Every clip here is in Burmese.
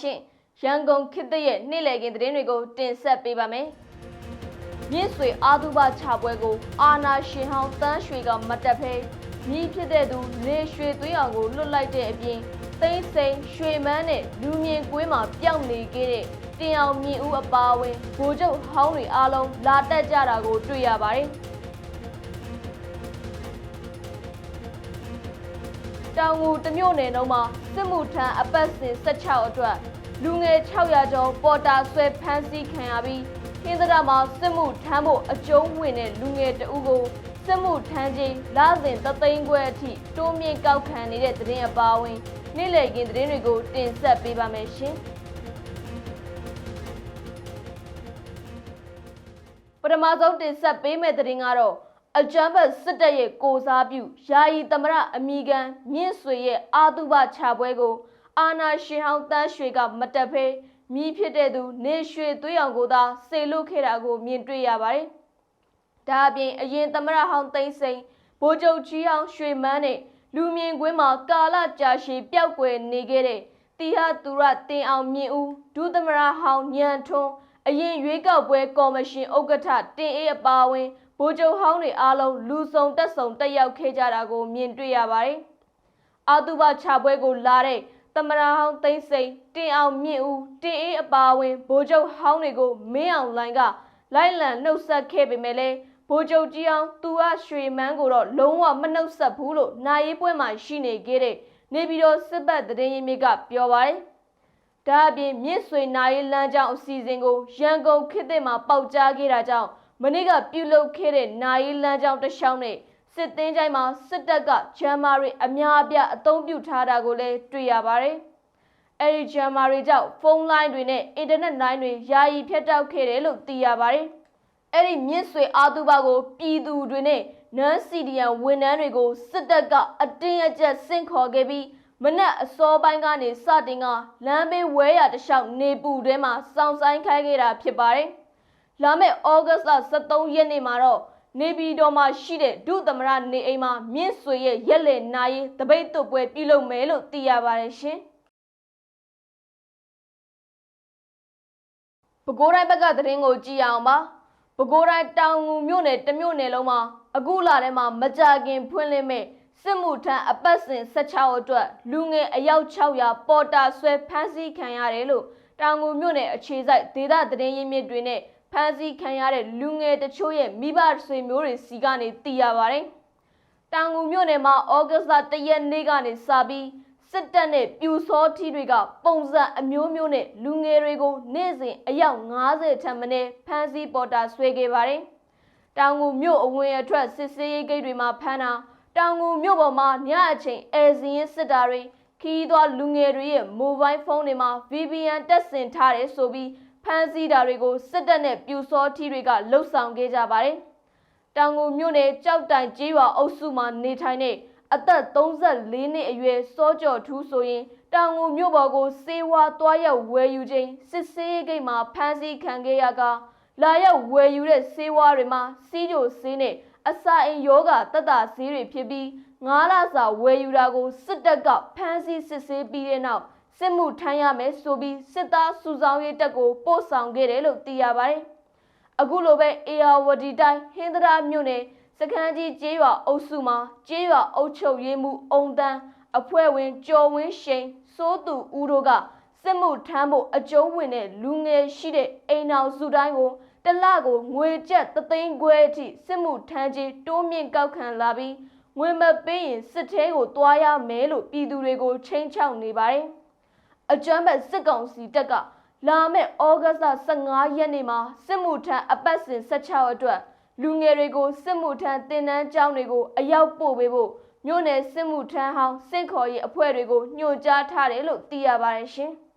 ရှင်ရန်ကုန်ခေတ်သစ်ရဲ့နေ့လည်ခင်းသတင်းတွေကိုတင်ဆက်ပေးပါမယ်မြင့်ဆွေအာသူဘချပွဲကို အာနာရှင်ဟောင်းတန်းရွှေကမတက်ဖဲမြည်ဖြစ်တဲ့သူလေရွှေသွေးအောင်ကိုလွတ်လိုက်တဲ့အပြင်သိန်းစိန်ရွှေမန်းနဲ့လူမြင်ကွင်းမှာပျောက်နေခဲ့တဲ့တင်အောင်မြင့်ဦးအပါအဝင်ဗိုလ်ချုပ်ဟောင်းတွေအားလုံးလာတက်ကြတာကိုတွေ့ရပါတယ် တောင်ငူတစ်မြို့နယ်လုံးမှာစစ်မှုထမ်းအပတ်စဉ်16အတွက်လူငယ်600ကျော်ပေါ်တာဆွဲဖမ်းဆီးခံရပြီးဟင်းသရမှာစစ်မှုထမ်းဖို့အကျုံးဝင်တဲ့လူငယ်တဦးကိုစစ်မှုထမ်းခြင်းလစဉ်သသိန်းခွဲအထိတိုးမြင့်ကောက်ခံနေတဲ့သတင်းအပါအဝင်နေ့လည်ခင်းသတင်းတွေကိုတင်ဆက်ပေးပါမယ်ရှင်။ပထမဆုံးတင်ဆက်ပေးမယ့်သတင်းကတော့ အကြမ်းဖက်စစ်တပ်ရဲ့ကိုစားပြုယာယီသမရအမိခံမြင့်ဆွေရဲ့အာတုဘချပွဲကိုအာနာရှင်ဟောင်းတန်းရွှေကမတက်ဖဲမိဖြစ်တဲ့သူနေရွှေသွေးအောင်ကိုသာစေလွတ်ခဲ့တာကိုမြင်တွေ့ရပါတယ်။ဒါအပြင်အရင်သမရဟောင်းသိန်းစိန်ဗိုလ်ချုပ်ကြီးအောင်ရွှေမန်းနဲ့လူမြင်ကွင်းမှာကာလကြာရှည်ပျောက်ကွယ်နေခဲ့တဲ့တီဟာသူရတင်အောင်မြင့်ဦးဒုသမရဟောင်းညံထွန်းအရင်ရွေးကောက်ပွဲကော်မရှင်ဥက္ကဋ္ဌတင်အေးအပါအဝင် ဗိုလ်ချုပ်ဟောင်းတွေအားလုံးလူဆောင်တက်ဆောင်တက်ရောက်ခဲ့ကြတာကိုမြင်တွေ့ရပါတယ်။အာတုဘချပွဲကိုလာတဲ့သမရဟောင်းသိန်းစိန်တင်အောင်မြင့်ဦးတင်အေးအပါအဝင်ဗိုလ်ချုပ်ဟောင်းတွေကိုမင်းအောင်လိုင်ကလိုက်လံနှုတ်ဆက်ခဲ့ပေမဲ့လည်းဗိုလ်ချုပ်ကြီးအောင်သူကရွှေမန်းကိုတော့လုံးဝမနှုတ်ဆက်ဘူးလို့နိုင်ရေးပွဲမှာရှိနေခဲ့တဲ့နေပြည်တော်စစ်ပတ်တရင်ရင်းမြစ်ကပြောပါတယ်။ဒါအပြင်မြစ်ဆွေနာရီလမ်းကြောင်းအစီအစဉ်ကိုရန်ကုန်ခေတ်သစ်မှာပေါက်ကြားခဲ့တာကြောင့် မနေ့ကပြုလုပ်ခဲ့တဲ့နာရီလမ်းကြောင်းတစ်လျှောက်နဲ့စစ်သင်းချိုင်းမှာစစ်တပ်ကဂျမ်မာတွေအများအပြားအသုံးပြုထားတာကိုလည်းတွေ့ရပါတယ်။အဲဒီဂျမ်မာတွေကြောင့်ဖုန်းလိုင်းတွေနဲ့အင်တာနက်လိုင်းတွေယာယီဖြတ်တောက်ခဲ့တယ်လို့သိရပါတယ်။အဲ့ဒီမြင့်ဆွေအာသူဘကိုပြည်သူတွေနဲ့နန်းစီဒီယန်ဝန်ထမ်းတွေကိုစစ်တပ်ကအတင်းအကျပ်ဆင့်ခေါ်ခဲ့ပြီးမနက်အစောပိုင်းကနေစတင်ကလမ်းဘေးဝဲရတလျှောက်နေပူထဲမှာစောင့်ဆိုင်ခိုင်းခဲ့တာဖြစ်ပါတယ်။ လာမယ့်ဩဂတ်လ23ရက်နေ့မှာတော့နေပြည်တော်မှာရှိတဲ့ဒုသမရနေအိမ်မှာမြင့်ဆွေရဲ့ရက်လက်နာရေးတပိတ်တုပ်ပွဲပြုလုပ်မယ်လို့သိရပါတယ်ရှင်။ပဲခူးတိုင်းဘက်ကသတင်းကိုကြည့်ရအောင်ပါ။ပဲခူးတိုင်းတောင်ငူမြို့နယ်တစ်မြို့နယ်လုံးမှာအခုလာထဲမှာမကြခင်ဖွင့်လှစ်မဲ့စစ်မှုထမ်းအပတ်စဉ်16အတွက်လူငယ်အယောက်600ပေါ်တာဆွဲဖမ်းဆီးခံရတယ်လို့တောင်ငူမြို့နယ်အခြေစိုက်ဒေသသတင်းရင်းမြစ်တွေနဲ့ ဖမ်းဆီးခံရတဲ့လူငယ်တချို့ရဲ့မိဘဆွေမျိုးတွေစီကနေသိရပါတယ်။တောင်ငူမြို့နယ်မှာဩဂတ်လ1ရက်နေ့ကနေစပြီးစစ်တပ်နဲ့ပြူစောထီးတွေက ပုံစံအမျိုးမျိုးနဲ့လူငယ်တွေကိုနေ့စဉ်အယောက်90ထက်မနည်းဖမ်းဆီးပေါ်တာဆွဲခဲ့ပါတယ်။တောင်ငူမြို့အဝင်အထွက်စစ်ဆေးရေးဂိတ်တွေမှာဖမ်းတာတောင်ငူမြို့ပေါ်မှာညအချိန်အဲဇင်းစစ်တာတွေခီးသွွားလူငယ်တွေရဲ့မိုဘိုင်းဖုန်းတွေမှာ VPN တက်ဆင်ထားတယ်ဆိုပြီး ဖမ်းဆီးတာတွေကိုစစ်တပ်နဲ့ပြူစောထီးတွေကလှုပ်ဆောင်ခဲ့ကြပါတယ်။တောင်ငူမြို့နယ်ကြောက်တိုင်ကျေးရွာအုပ်စုမှာနေထိုင်တဲ့အသက်34နှစ်အရွယ်စောကြော်ထူးဆိုရင်တောင်ငူမြို့ပေါ်ကိုစေဝါသွားရောက်ဝယ်ယူခြင်းစစ်ဆေးရေးဂိတ်မှာဖမ်းဆီးခံခဲ့ရကလာရောက်ဝယ်ယူတဲ့စေဝါတွေမှာစီးကြိုဆေးနဲ့အစာအိမ်ယောဂတက်တာဆေးတွေဖြစ်ပြီးငားလစာဝယ်ယူတာကိုစစ်တပ်ကဖမ်းဆီးစစ်ဆေးပြီးတဲ့နောက် စစ်မှုထမ်းရမယ်ဆိုပြီးစစ်သားစုဆောင်ရေးတပ်ကိုပို့ဆောင်ခဲ့တယ်လို့သိရပါတယ်။အခုလိုပဲအေယာဝတီတိုင်းဟင်္ဒရာမြို့နယ်စခန်းကြီးကျေးရွာအုပ်စုမှာကျေးရွာအုပ်ချုပ်ရေးမှုအုံတန်းအဖွဲ့ဝင်ကျော်ဝင်းရှိန်စိုးသူဦးတို့ကစစ်မှုထမ်းဖို့အကျုံးဝင်တဲ့လူငယ်ရှိတဲ့အိမ်အောင်စုတိုင်းကိုတလကိုငွေကျပ်သသိန်းခွဲအထိစစ်မှုထမ်းခြင်းတိုးမြင့်ကောက်ခံလာပြီးငွေမပေးရင်စစ်သေးကိုတွားရမယ်လို့ပြည်သူတွေကိုချိန်ချောက်နေပါတယ်။ အကြမ်းဖက်စစ်ကောင်စီတပ်ကလာမယ့်ဩဂတ်လ15ရက်နေ့မှာစစ်မှုထမ်းအပတ်စဉ်16အတွက်လူငယ်တွေကိုစစ်မှုထမ်းတင်နန်းကျောင်းတွေကိုအရောက်ပို့ပေးဖို့မြို့နယ်စစ်မှုထမ်းဟောင်းစင့်ခေါ်ရေးအဖွဲ့တွေကိုညွှန်ကြားထားတယ်လို့သိရပါတယ်ရှင်။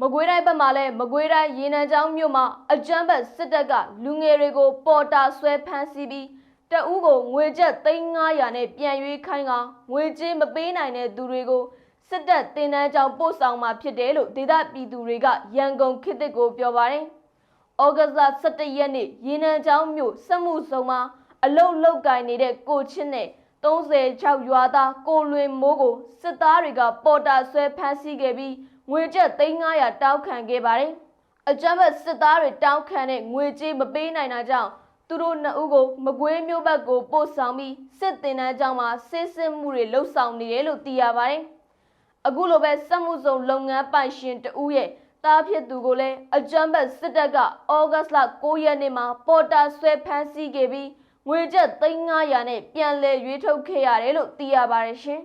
မကွေးတိုင်းဘက်မှာလည်းမကွေးတိုင်းရေနံချောင်းမြို့မှာအကြမ်းဖက်စစ်တပ်ကလူငယ်တွေကိုပေါ်တာဆွဲဖမ်းဆီးပြီး တအူးကိုငွေကျပ်3900နဲ့ပြန်ရွေးခိုင်းကငွေကြေးမပေးနိုင်တဲ့သူတွေကိုစစ်တပ်တင်တန်းကြောင်ပို့ဆောင်มาဖြစ်တယ်လို့ဒေသပြည်သူတွေကရန်ကုန်ခေတ်သစ်ကိုပြောပါတယ်။ဩဂတ်လ17ရက်နေ့ရေနံချောင်းမြို့စက်မှုစုံမှာအလုတ်လုတ်ကင်နေတဲ့ကိုချင်းနဲ့36ရွာသားကိုလွင်မိုးကိုစစ်သားတွေကပေါ်တာဆွဲဖမ်းဆီးခဲ့ပြီးငွေကျပ်3900တောင်းခံခဲ့ပါတယ်။အကြမ်းဖက်စစ်သားတွေတောင်းခံတဲ့ငွေကြေးမပေးနိုင်တာကြောင့် သူတို့နှစ်ဦးကိုမကွေးမျိုးဘက်ကိုပို့ဆောင်ပြီးစစ်တင်တန်းကျောင်းမှာစစ်စစ်မှုတွေလှုပ်ဆောင်နေတယ်လို့သိရပါတယ်။အခုလိုပဲစက်မှုစုံလုပ်ငန်းပိုင်ရှင်တဦးရဲ့တားဖြစ်သူကိုလည်းအကြမ်းဖက်စစ်တပ်ကဩဂတ်လ9ရက်နေ့မှာပေါ်တာဆွဲဖမ်းဆီးခဲ့ပြီးငွေကျပ်3900နဲ့ပြန်လည်ရွေးထုတ်ခဲ့ရတယ်လို့သိရပါတယ်ရှင်။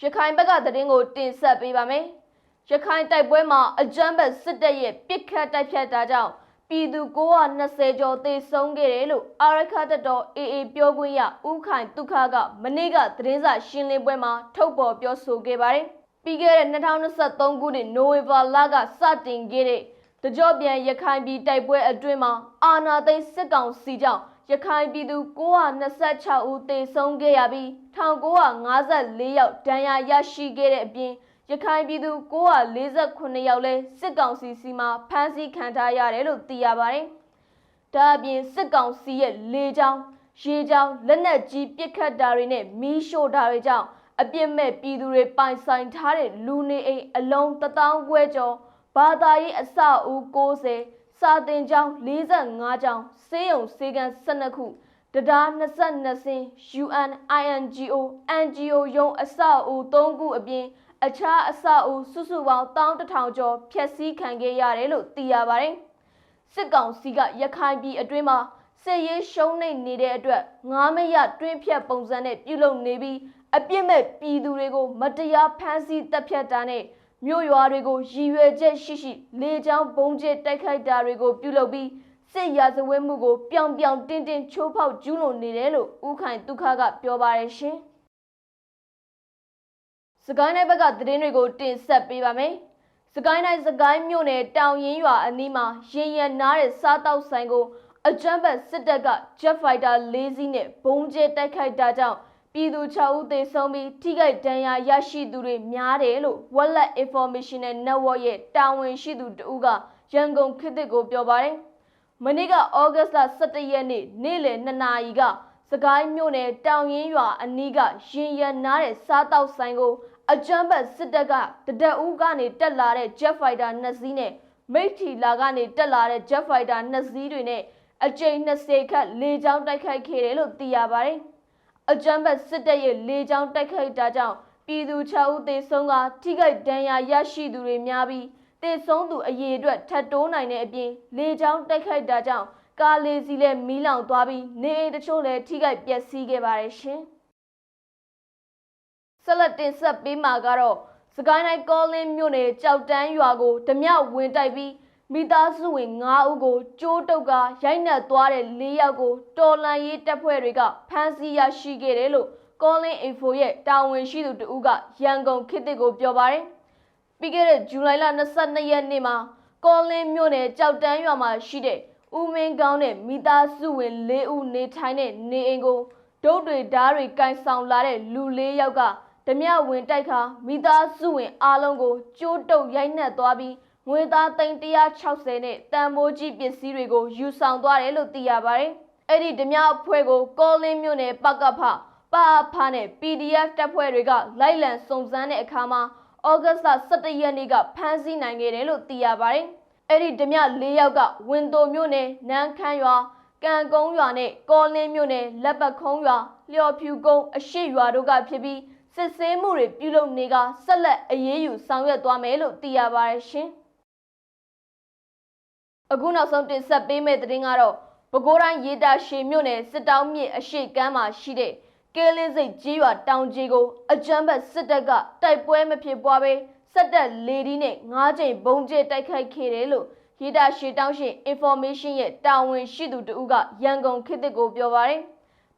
ရခိုင်ဘက်ကသတင်းကိုတင်ဆက်ပေးပါမယ်။ရခိုင်တိုက်ပွဲမှာအကြမ်းဖက်စစ်တပ်ရဲ့ပစ်ခတ်တိုက်ဖြတ်တာကြောင့် ပြည်သူ920ကျော်သေဆုံးခဲ့တယ်လို့အာရခတ်တော် AA ပြောခွင့်ရဦးခိုင်ဒုက္ခကမနေ့ကသတင်းစာရှင်းလင်းပွဲမှာထုတ်ပေါ်ပြောဆိုခဲ့ပါတယ်။ပြီးခဲ့တဲ့2023ခုနှစ်နိုဝင်ဘာလကစတင်ခဲ့တဲ့တကြော့ပြန်ရခိုင်ပြည်တိုက်ပွဲအတွင်းမှာအာနာသိန်းစစ်ကောင်စီကြောင့်ရခိုင်ပြည်သူ926ဦးသေဆုံးခဲ့ရပြီး1954ယောက်ဒဏ်ရာရရှိခဲ့တဲ့အပြင် ရခိုင်ပြည်သူ948ယောက်လဲစစ်ကောင်စီစီမှာဖမ်းဆီးခံထားရတယ်လို့သိရပါတယ်။ဒါအပြင်စစ်ကောင်စီရဲ့လေကြောင်းရေကြောင်းလက်နက်ကြီးပစ်ခတ်တာတွေနဲ့မီးရှို့တာတွေကြောင့်အပြစ်မဲ့ပြည်သူတွေပိုင်ဆိုင်ထားတဲ့လူနေအိမ်အလုံး1000ခွဲကျော်ဘာသာရေးအစအဦး90စာတင်ကျောင်း45ကျောင်းဆေးရုံဆေးကန်း12ခုတရား22စင် UN INGO NGO ရုံးအစအဦး3ခုအပြင် အခြားအစအဦးစုစုပေါင်း11000ကျော်ဖျက်ဆီးခံခဲ့ရတယ်လို့သိရပါတယ်။စစ်ကောင်စီကရခိုင်ပြည်အတွင်းမှာစစ်ရေးရှုံးနေနေတဲ့အတွက်ငားမရတွင်းဖြတ်ပုံစံနဲ့ပြုလုပ်နေပြီးအပြစ်မဲ့ပြည်သူတွေကိုမတရားဖမ်းဆီးတပ်ဖြတ်တာနဲ့မြို့ရွာတွေကိုရည်ရွယ်ချက်ရှိရှိလေကြောင်းပုံကျဲတိုက်ခိုက်တာတွေကိုပြုလုပ်ပြီးစစ်ရာဇဝဲမှုကိုပြောင်ပြောင်တင်းတင်းချိုးဖောက်ကျူးလွန်နေတယ်လို့ဦးခိုင်ဒုက္ခကပြောပါရရှင်။ စကိုင်းတိုင်းဘက်ကသတင်းတွေကိုတင်ဆက်ပေးပါမယ်။စကိုင်းတိုင်းစကိုင်းမြို့နယ်တောင်ရင်ရွာအနီးမှာရင်ရနားတဲ့စားတောက်ဆိုင်ကိုအကြမ်းဖက်စစ်တပ်က Jet Fighter ၄စီးနဲ့ဘုံကျဲတိုက်ခိုက်တာကြောင့်ပြည်သူ6ဦးသေဆုံးပြီးထိခိုက်ဒဏ်ရာရရှိသူတွေများတယ်လို့ Wallet Informational Network ရဲ့တာဝန်ရှိသူတဦးကရန်ကုန်ခေတ်သစ်ကိုပြောပါတယ်။မနေ့ကဩဂတ်လ17ရက်နေ့နေ့လယ်2နာရီကစကိုင်းမြို့နယ်တောင်ရင်ရွာအနီးကရင်ရနားတဲ့စားတောက်ဆိုင်ကို အကြမ်းဖက်စစ်တပ်ကတဒက်ဦးကနေတက်လာတဲ့ Jet Fighter 2စီးနဲ့မိတ်ထီလာကနေတက်လာတဲ့ Jet Fighter 2စီးတွေနဲ့အကြိမ်20ခန့်လေကြောင်းတိုက်ခိုက်ခဲ့တယ်လို့သိရပါတယ်။အကြမ်းဖက်စစ်တပ်ရဲ့လေကြောင်းတိုက်ခိုက်တာကြောင့်ပြည်သူ6ဦးသေဆုံးကထိခိုက်ဒဏ်ရာရရှိသူတွေများပြီးသေဆုံးသူအရေအတွက်ထပ်တိုးနိုင်တဲ့အပြင်လေကြောင်းတိုက်ခိုက်တာကြောင့်ကားလေးစီးလည်းမီးလောင်သွားပြီးနေအိမ်တချို့လည်းထိခိုက်ပျက်စီးခဲ့ပါတယ်ရှင်။ ဆက်လက်တင်ဆက်ပေးမှာကတော့စကိုင်းတိုင်းကောလင်းမြို့နယ်ကြောက်တန်းရွာကိုဓမြဝင်တိုက်ပြီးမိသားစုဝင်9ဦးကိုကျိုးတုပ်ကရိုက်နှက်သွားတဲ့၄ယောက်ကိုတော်လန်ရေးတပ်ဖွဲ့တွေကဖမ်းဆီးရရှိခဲ့တယ်လို့ကောလင်းအင်ဖိုရဲ့တာဝန်ရှိသူတဦးကရန်ကုန်ခေတ်သစ်ကိုပြောပါတယ်။ပြီးခဲ့တဲ့ဇူလိုင်လ22ရက်နေ့မှာကောလင်းမြို့နယ်ကြောက်တန်းရွာမှာရှိတဲ့ဦးမင်းကောင်းတဲ့မိသားစုဝင်၄ဦးနေထိုင်တဲ့နေအိမ်ကိုဒုတ်တွေဓားတွေကင်ဆောင်လာတဲ့လူ၄ယောက်က ဓမြဝင်တိုက်ခါမိသားစုဝင်အားလုံးကိုကျိုးတုပ်ရိုက်နှက်သွားပြီးငွေသားသိန်း160နဲ့တန်မိုးကြီးပစ္စည်းတွေကိုယူဆောင်သွားတယ်လို့သိရပါတယ်။အဲ့ဒီဓမြအဖွဲ့ကိုကောလင်းမြို့နယ်ပကဖပါဖာနဲ့ PDF တပ်ဖွဲ့တွေကလိုက်လံစုံစမ်းတဲ့အခါမှာဩဂတ်လ17ရက်နေ့ကဖမ်းဆီးနိုင်ခဲ့တယ်လို့သိရပါတယ်။အဲ့ဒီဓမြ၄ယောက်ကဝင်တိုမြို့နယ်နန်းခမ်းရွာကံကုန်းရွာနဲ့ကောလင်းမြို့နယ်လက်ပတ်ခုံးရွာလျော်ဖြူကုန်းအရှိရွာတို့ကဖြစ်ပြီး စစ်ဆေးမှုတွေပြုလုပ်နေကဆက်လက်အရေးယူဆောင်ရွက်သွားမယ်လို့သိရပါတယ်ရှင်။အခုနောက်ဆုံးတင်ဆက်ပေးမယ့်သတင်းကတော့ပဲခူးတိုင်းရေတာရှည်မြို့နယ်စစ်တောင်းမြစ်အရှိကမ်းမှာရှိတဲ့ကဲလင်းစိတ်ကြီးရွာတောင်ကြီးကိုအကြမ်းဖက်စစ်တပ်ကတိုက်ပွဲမဖြစ်ပွားဘဲစက်တက်လေဒီနဲ့၅ချိန်ဘုံကျဲတိုက်ခိုက်ခဲ့တယ်လို့ရေတာရှည်တောင်းရှင် information ရဲ့တာဝန်ရှိသူတဦးကရန်ကုန်ခေတ်သစ်ကိုပြောပါတယ်။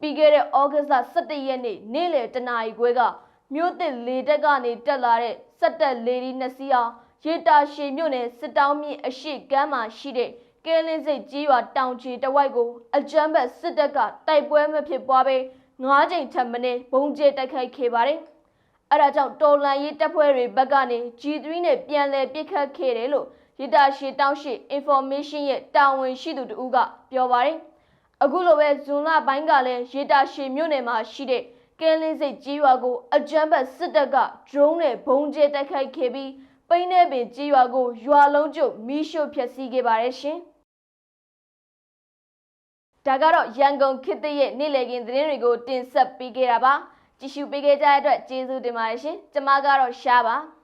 ပြီးခဲ့တဲ့ဩဂတ်လ17ရက်နေ့နေ့လယ်တနာရီခွဲကမြို့သစ်လေတက်ကနေတက်လာတဲ့စက်တက်လေဒီနှစ်စီးအောင်ရေတာရှည်မြို့နယ်စစ်တောင်းမြစ်အရှိကမ်းမှာရှိတဲ့ကဲလင်းစိတ်ကြီးရွာတောင်ချီတဝိုက်ကိုအကြမ်းဖက်စစ်တပ်ကတိုက်ပွဲမဖြစ်ပွားဘဲ၅ချိန်ထပ်မင်းဘုံကျဲတိုက်ခိုက်ခဲ့ပါတယ်။အဲဒါကြောင့်တော်လန်ရေးတပ်ဖွဲ့တွေဘက်ကနေ G3 နဲ့ပြန်လည်ပစ်ခတ်ခဲ့တယ်လို့ရတာရှည်တောင်းရှိ information ရဲ့တာဝန်ရှိသူတဦးကပြောပါတယ်။ အခုလိုပဲဇွန်လပိုင်းကလည်းရေတာရှည်မြို့နယ်မှာရှိတဲ့ကဲလင်းစိတ်ကြီးရွာကိုအကြမ်းဖက်စစ်တပ်ကဒရုန်းနဲ့ဘုံကျဲတိုက်ခိုက်ခဲ့ပြီးပိန်းနေပင်ကြီးရွာကိုရွာလုံးကျုပ်မီးရှို့ဖျက်ဆီးခဲ့ပါတယ်ရှင်။ဒါကတော့ရန်ကုန်ခေတ်သစ်ရဲ့နေ့လည်ခင်းသတင်းတွေကိုတင်ဆက်ပေးခဲ့တာပါ။ကြည့်ရှုပေးခဲ့ကြတဲ့အတွက်ကျေးဇူးတင်ပါတယ်ရှင်။ကျွန်မကတော့ရှားပါ။